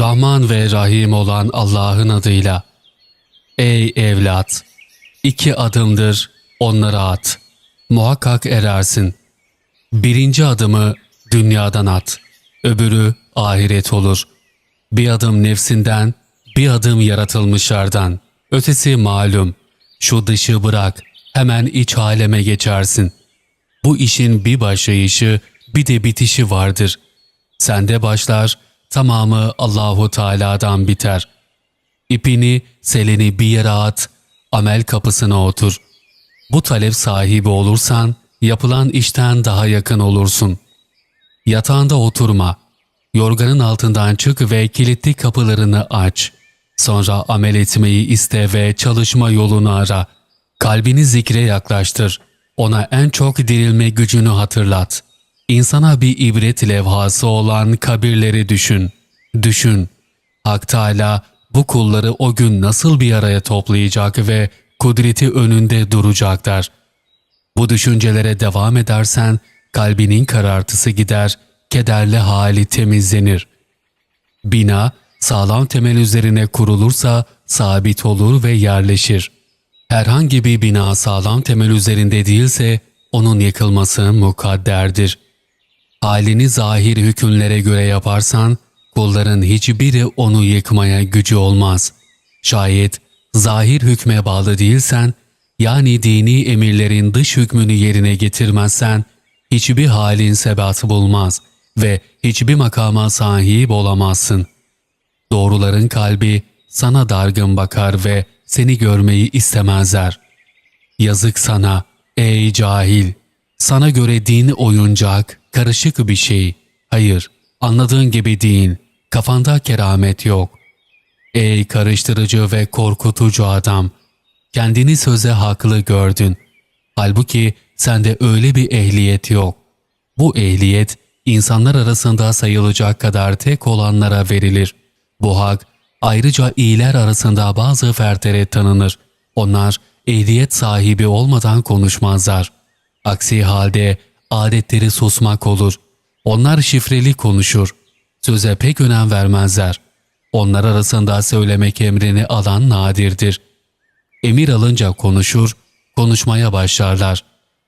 Rahman ve Rahim olan Allah'ın adıyla. Ey evlat! iki adımdır onları at. Muhakkak erersin. Birinci adımı dünyadan at. Öbürü ahiret olur. Bir adım nefsinden, bir adım yaratılmışlardan. Ötesi malum. Şu dışı bırak, hemen iç aleme geçersin. Bu işin bir başlayışı, bir de bitişi vardır. Sende başlar, tamamı Allahu Teala'dan biter. İpini, seleni bir yere at, amel kapısına otur. Bu talep sahibi olursan, yapılan işten daha yakın olursun. Yatağında oturma. Yorganın altından çık ve kilitli kapılarını aç. Sonra amel etmeyi iste ve çalışma yolunu ara. Kalbini zikre yaklaştır. Ona en çok dirilme gücünü hatırlat. İnsana bir ibret levhası olan kabirleri düşün. Düşün. Hak Teala bu kulları o gün nasıl bir araya toplayacak ve kudreti önünde duracaklar. Bu düşüncelere devam edersen kalbinin karartısı gider, kederli hali temizlenir. Bina sağlam temel üzerine kurulursa sabit olur ve yerleşir. Herhangi bir bina sağlam temel üzerinde değilse onun yıkılması mukadderdir. Halini zahir hükümlere göre yaparsan kulların hiçbiri onu yıkmaya gücü olmaz. Şayet zahir hükme bağlı değilsen yani dini emirlerin dış hükmünü yerine getirmezsen hiçbir halin sebat bulmaz ve hiçbir makama sahip olamazsın. Doğruların kalbi sana dargın bakar ve seni görmeyi istemezler. Yazık sana ey cahil! Sana göre din oyuncak, karışık bir şey. Hayır, anladığın gibi değil. Kafanda keramet yok. Ey karıştırıcı ve korkutucu adam! Kendini söze haklı gördün. Halbuki sende öyle bir ehliyet yok. Bu ehliyet insanlar arasında sayılacak kadar tek olanlara verilir. Bu hak ayrıca iyiler arasında bazı fertlere tanınır. Onlar ehliyet sahibi olmadan konuşmazlar. Aksi halde adetleri susmak olur. Onlar şifreli konuşur. Söze pek önem vermezler. Onlar arasında söylemek emrini alan nadirdir. Emir alınca konuşur, konuşmaya başlarlar.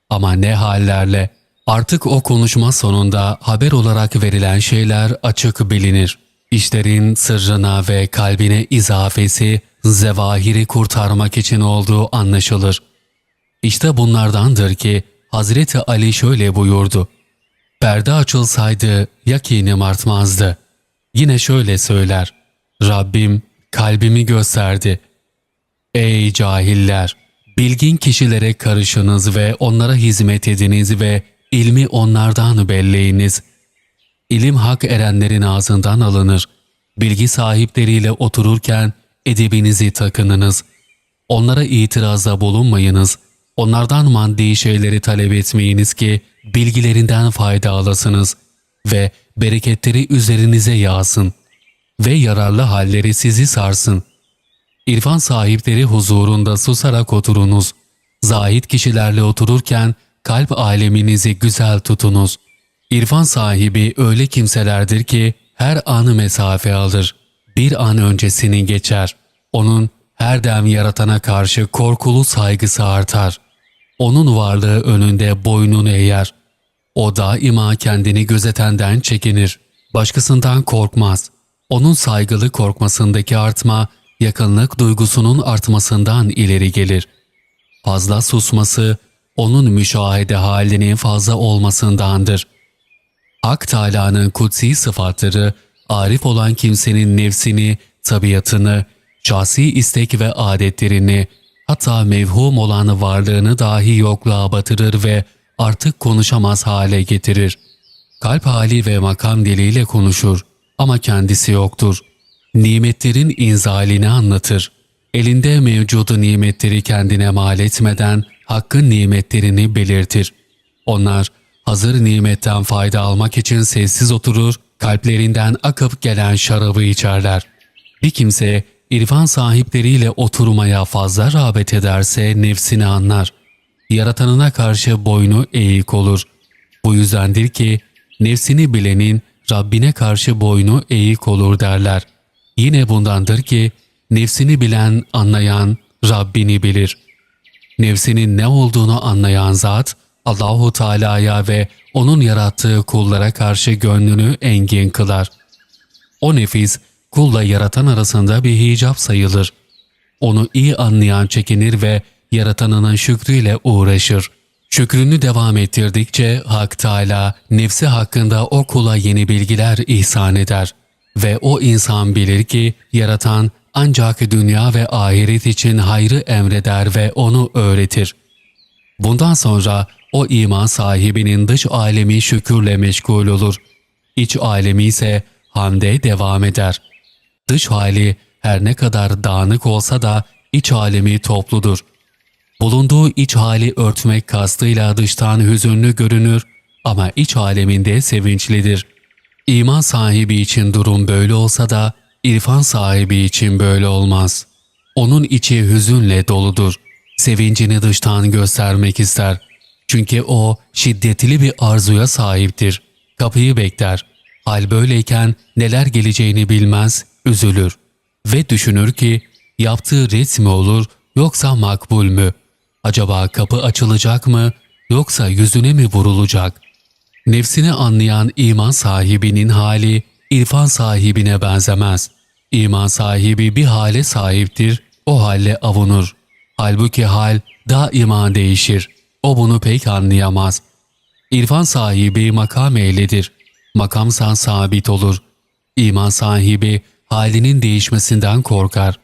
Ama ne hallerle. Artık o konuşma sonunda haber olarak verilen şeyler açık bilinir. İşlerin sırrına ve kalbine izafesi zevahiri kurtarmak için olduğu anlaşılır. İşte bunlardandır ki Hazreti Ali şöyle buyurdu. Perde açılsaydı yakinim artmazdı. Yine şöyle söyler. Rabbim kalbimi gösterdi. Ey cahiller! Bilgin kişilere karışınız ve onlara hizmet ediniz ve ilmi onlardan belleyiniz. İlim hak erenlerin ağzından alınır. Bilgi sahipleriyle otururken edebinizi takınınız. Onlara itirazda bulunmayınız. Onlardan maddi şeyleri talep etmeyiniz ki bilgilerinden fayda alasınız ve bereketleri üzerinize yağsın ve yararlı halleri sizi sarsın. İrfan sahipleri huzurunda susarak oturunuz. Zahid kişilerle otururken kalp aleminizi güzel tutunuz. İrfan sahibi öyle kimselerdir ki her anı mesafe alır. Bir an öncesini geçer. Onun her yaratana karşı korkulu saygısı artar. Onun varlığı önünde boynunu eğer. O daima kendini gözetenden çekinir. Başkasından korkmaz. Onun saygılı korkmasındaki artma, yakınlık duygusunun artmasından ileri gelir. Fazla susması, onun müşahede halinin fazla olmasındandır. Hak Teâlâ'nın kutsi sıfatları, arif olan kimsenin nefsini, tabiatını, şahsi istek ve adetlerini, hatta mevhum olan varlığını dahi yokluğa batırır ve artık konuşamaz hale getirir. Kalp hali ve makam diliyle konuşur ama kendisi yoktur. Nimetlerin inzalini anlatır. Elinde mevcudu nimetleri kendine mal etmeden hakkın nimetlerini belirtir. Onlar hazır nimetten fayda almak için sessiz oturur, kalplerinden akıp gelen şarabı içerler. Bir kimse irfan sahipleriyle oturmaya fazla rağbet ederse nefsini anlar. Yaratanına karşı boynu eğik olur. Bu yüzdendir ki nefsini bilenin Rabbine karşı boynu eğik olur derler. yine bundandır ki nefsini bilen, anlayan Rabbini bilir. Nefsinin ne olduğunu anlayan zat Allahu Teala'ya ve onun yarattığı kullara karşı gönlünü engin kılar. O nefis kulla yaratan arasında bir hicap sayılır. Onu iyi anlayan çekinir ve yaratanının şükrüyle uğraşır. Şükrünü devam ettirdikçe Hak Teala nefsi hakkında o kula yeni bilgiler ihsan eder. Ve o insan bilir ki yaratan ancak dünya ve ahiret için hayrı emreder ve onu öğretir. Bundan sonra o iman sahibinin dış alemi şükürle meşgul olur. İç alemi ise hamde devam eder. Dış hali her ne kadar dağınık olsa da iç alemi topludur. Bulunduğu iç hali örtmek kastıyla dıştan hüzünlü görünür ama iç aleminde sevinçlidir. İman sahibi için durum böyle olsa da irfan sahibi için böyle olmaz. Onun içi hüzünle doludur. Sevincini dıştan göstermek ister. Çünkü o şiddetli bir arzuya sahiptir. Kapıyı bekler. Hal böyleyken neler geleceğini bilmez, üzülür. Ve düşünür ki yaptığı ret mi olur yoksa makbul mü? Acaba kapı açılacak mı yoksa yüzüne mi vurulacak? Nefsini anlayan iman sahibinin hali irfan sahibine benzemez. İman sahibi bir hale sahiptir, o halle avunur. Halbuki hal daima değişir. O bunu pek anlayamaz. İrfan sahibi makam ehlidir. Makamsan sabit olur. İman sahibi halinin değişmesinden korkar.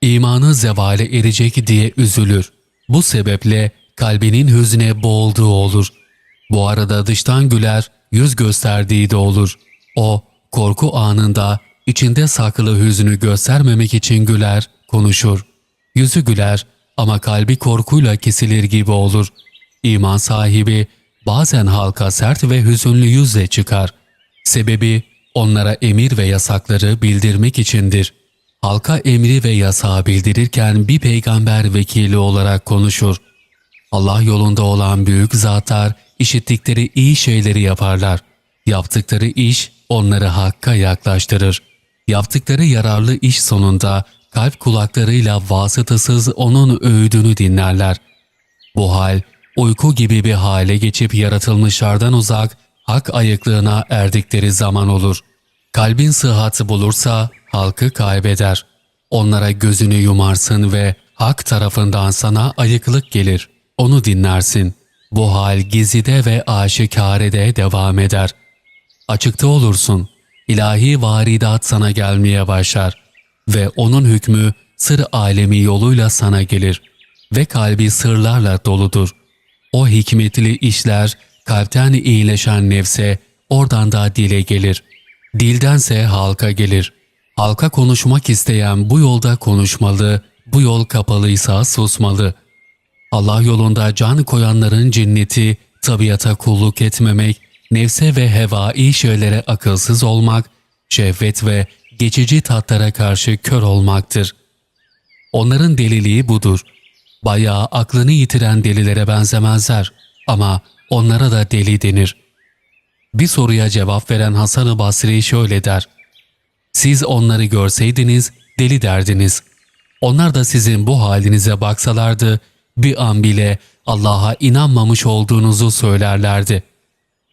İmanı zevale erecek diye üzülür. Bu sebeple kalbinin hüzne boğulduğu olur. Bu arada dıştan güler, yüz gösterdiği de olur. O, korku anında içinde saklı hüznü göstermemek için güler, konuşur. Yüzü güler ama kalbi korkuyla kesilir gibi olur. İman sahibi bazen halka sert ve hüzünlü yüzle çıkar. Sebebi onlara emir ve yasakları bildirmek içindir. Halka emri ve yasağı bildirirken bir peygamber vekili olarak konuşur. Allah yolunda olan büyük zatlar işittikleri iyi şeyleri yaparlar. Yaptıkları iş onları hakka yaklaştırır. Yaptıkları yararlı iş sonunda kalp kulaklarıyla vasıtasız onun öğüdünü dinlerler. Bu hal uyku gibi bir hale geçip yaratılmışlardan uzak hak ayıklığına erdikleri zaman olur. Kalbin sıhhatı bulursa halkı kaybeder. Onlara gözünü yumarsın ve hak tarafından sana ayıklık gelir. Onu dinlersin. Bu hal gizide ve aşikarede devam eder. Açıkta olursun. İlahi varidat sana gelmeye başlar ve onun hükmü sır alemi yoluyla sana gelir ve kalbi sırlarla doludur. O hikmetli işler kalpten iyileşen nefse oradan da dile gelir. Dildense halka gelir. Halka konuşmak isteyen bu yolda konuşmalı, bu yol kapalıysa susmalı. Allah yolunda can koyanların cinneti, tabiata kulluk etmemek, nefse ve hevai şeylere akılsız olmak, şehvet ve geçici tatlara karşı kör olmaktır. Onların deliliği budur. Bayağı aklını yitiren delilere benzemezler ama onlara da deli denir. Bir soruya cevap veren Hasan-ı Basri şöyle der. Siz onları görseydiniz deli derdiniz. Onlar da sizin bu halinize baksalardı bir an bile Allah'a inanmamış olduğunuzu söylerlerdi.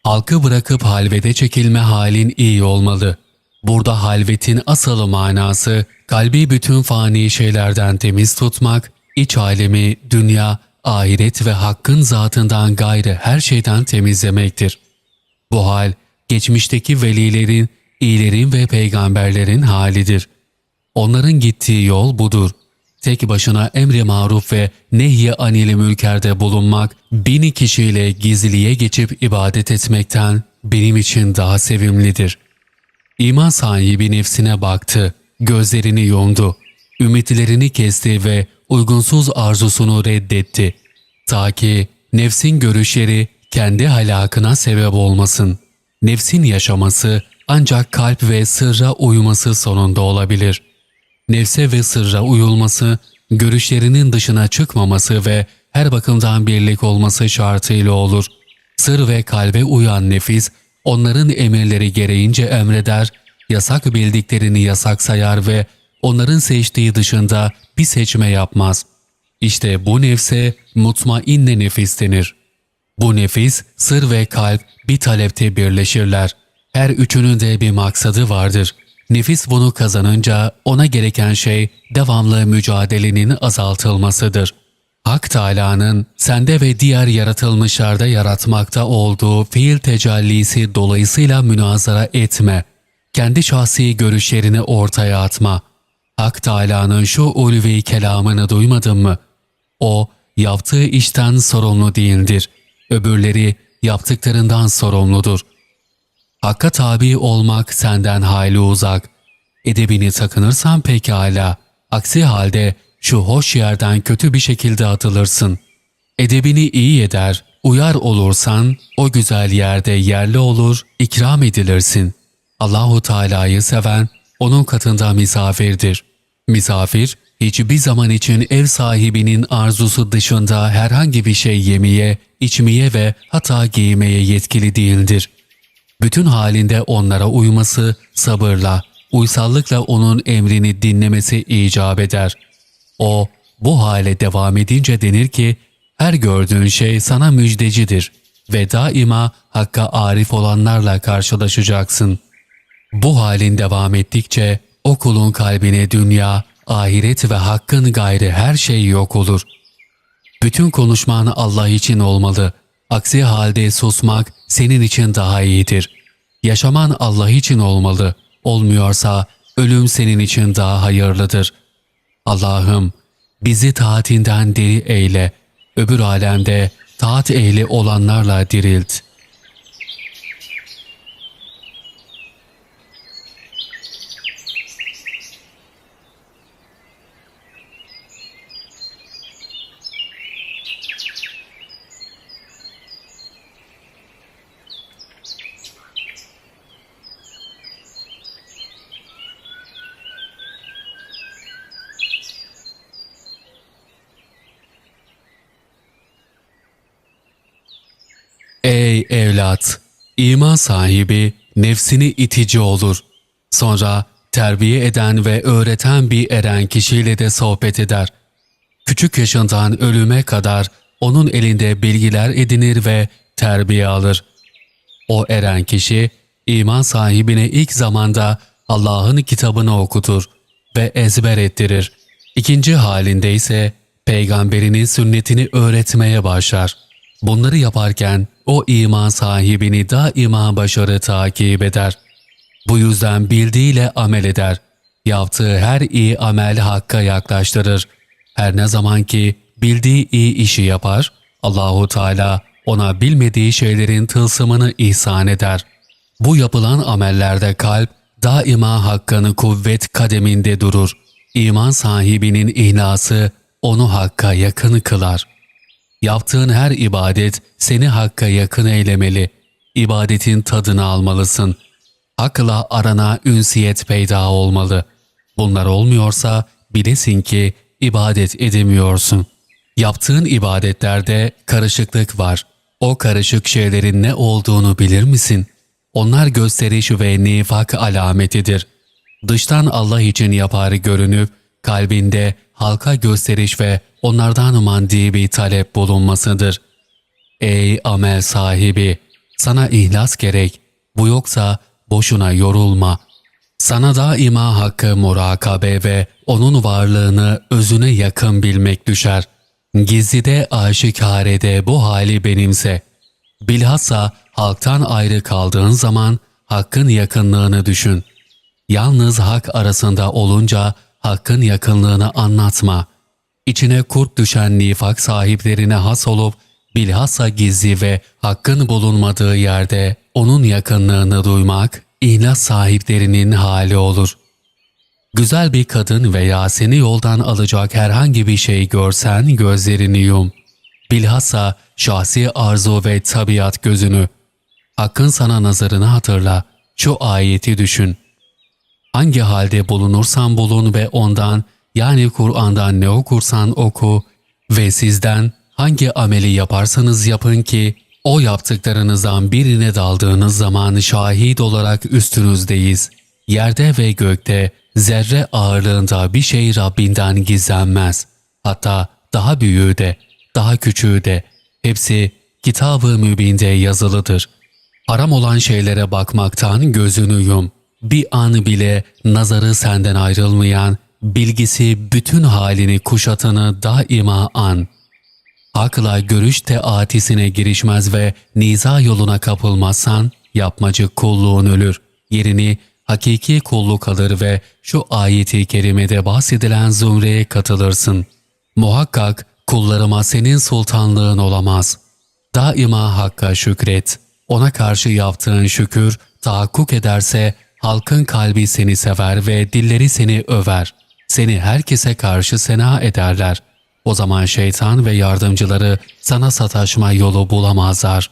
Halkı bırakıp halvete çekilme halin iyi olmalı. Burada halvetin asıl manası kalbi bütün fani şeylerden temiz tutmak, iç alemi, dünya, ahiret ve hakkın zatından gayrı her şeyden temizlemektir. Bu hal geçmişteki velilerin, iyilerin ve peygamberlerin halidir. Onların gittiği yol budur. Tek başına emri maruf ve nehy anil mülkerde bulunmak, bin kişiyle gizliye geçip ibadet etmekten benim için daha sevimlidir. İman sahibi nefsine baktı, gözlerini yumdu, ümitlerini kesti ve uygunsuz arzusunu reddetti. Ta ki nefsin görüşleri kendi halakına sebep olmasın. Nefsin yaşaması ancak kalp ve sırra uyması sonunda olabilir. Nefse ve sırra uyulması, görüşlerinin dışına çıkmaması ve her bakımdan birlik olması şartıyla olur. Sır ve kalbe uyan nefis, onların emirleri gereğince emreder, yasak bildiklerini yasak sayar ve onların seçtiği dışında bir seçme yapmaz. İşte bu nefse mutmainne nefis denir. Bu nefis, sır ve kalp bir talepte birleşirler. Her üçünün de bir maksadı vardır. Nefis bunu kazanınca ona gereken şey devamlı mücadelenin azaltılmasıdır. Hak Teâlâ'nın sende ve diğer yaratılmışlarda yaratmakta olduğu fiil tecellisi dolayısıyla münazara etme. Kendi şahsi görüşlerini ortaya atma. Hak Teâlâ'nın şu ulvi kelamını duymadın mı? O, yaptığı işten sorumlu değildir. Öbürleri yaptıklarından sorumludur. Hakka tabi olmak senden hayli uzak. Edebini takınırsan pekala. Aksi halde şu hoş yerden kötü bir şekilde atılırsın. Edebini iyi eder, uyar olursan o güzel yerde yerli olur, ikram edilirsin. Allahu Teala'yı seven onun katında misafirdir. Misafir hiçbir zaman için ev sahibinin arzusu dışında herhangi bir şey yemeye, içmeye ve hatta giymeye yetkili değildir. Bütün halinde onlara uyması sabırla, uysallıkla onun emrini dinlemesi icap eder. O bu hale devam edince denir ki her gördüğün şey sana müjdecidir ve daima hakka arif olanlarla karşılaşacaksın. Bu halin devam ettikçe o kulun kalbine dünya, ahiret ve hakkın gayrı her şey yok olur. Bütün konuşman Allah için olmalı. Aksi halde susmak senin için daha iyidir. Yaşaman Allah için olmalı. Olmuyorsa ölüm senin için daha hayırlıdır. Allah'ım bizi taatinden diri eyle. Öbür alemde taat ehli olanlarla dirilt.'' Ey evlat! İman sahibi nefsini itici olur. Sonra terbiye eden ve öğreten bir eren kişiyle de sohbet eder. Küçük yaşından ölüme kadar onun elinde bilgiler edinir ve terbiye alır. O eren kişi iman sahibine ilk zamanda Allah'ın kitabını okutur ve ezber ettirir. İkinci halinde ise peygamberinin sünnetini öğretmeye başlar. Bunları yaparken o iman sahibini daima başarı takip eder. Bu yüzden bildiğiyle amel eder. Yaptığı her iyi amel hakka yaklaştırır. Her ne zaman ki bildiği iyi işi yapar, Allahu Teala ona bilmediği şeylerin tılsımını ihsan eder. Bu yapılan amellerde kalp daima hakkını kuvvet kademinde durur. İman sahibinin ihlası onu hakka yakın kılar.'' Yaptığın her ibadet seni Hakk'a yakın eylemeli. İbadetin tadını almalısın. Hakla arana ünsiyet peyda olmalı. Bunlar olmuyorsa bilesin ki ibadet edemiyorsun. Yaptığın ibadetlerde karışıklık var. O karışık şeylerin ne olduğunu bilir misin? Onlar gösteriş ve nifak alametidir. Dıştan Allah için yapar görünüp kalbinde halka gösteriş ve onlardan mandi bir talep bulunmasıdır. Ey amel sahibi! Sana ihlas gerek. Bu yoksa boşuna yorulma. Sana daima hakkı murakabe ve onun varlığını özüne yakın bilmek düşer. Gizlide aşikarede bu hali benimse. Bilhassa halktan ayrı kaldığın zaman hakkın yakınlığını düşün. Yalnız hak arasında olunca hakkın yakınlığını anlatma. İçine kurt düşen nifak sahiplerine has olup bilhassa gizli ve hakkın bulunmadığı yerde onun yakınlığını duymak ihlas sahiplerinin hali olur. Güzel bir kadın veya seni yoldan alacak herhangi bir şey görsen gözlerini yum. Bilhassa şahsi arzu ve tabiat gözünü. Hakkın sana nazarını hatırla. Şu ayeti düşün. Hangi halde bulunursan bulun ve ondan yani Kur'an'dan ne okursan oku ve sizden hangi ameli yaparsanız yapın ki o yaptıklarınızdan birine daldığınız zaman şahit olarak üstünüzdeyiz. Yerde ve gökte zerre ağırlığında bir şey Rabbinden gizlenmez. Hatta daha büyüğü de, daha küçüğü de hepsi kitab-ı mübinde yazılıdır. Haram olan şeylere bakmaktan gözünü yum. Bir an bile nazarı senden ayrılmayan, bilgisi bütün halini kuşatanı daima an. Akla görüş teatisine girişmez ve niza yoluna kapılmazsan yapmacı kulluğun ölür. Yerini hakiki kulluk alır ve şu ayeti kerimede bahsedilen zümreye katılırsın. Muhakkak kullarıma senin sultanlığın olamaz. Daima Hakk'a şükret. Ona karşı yaptığın şükür tahakkuk ederse halkın kalbi seni sever ve dilleri seni över. Seni herkese karşı sena ederler. O zaman şeytan ve yardımcıları sana sataşma yolu bulamazlar.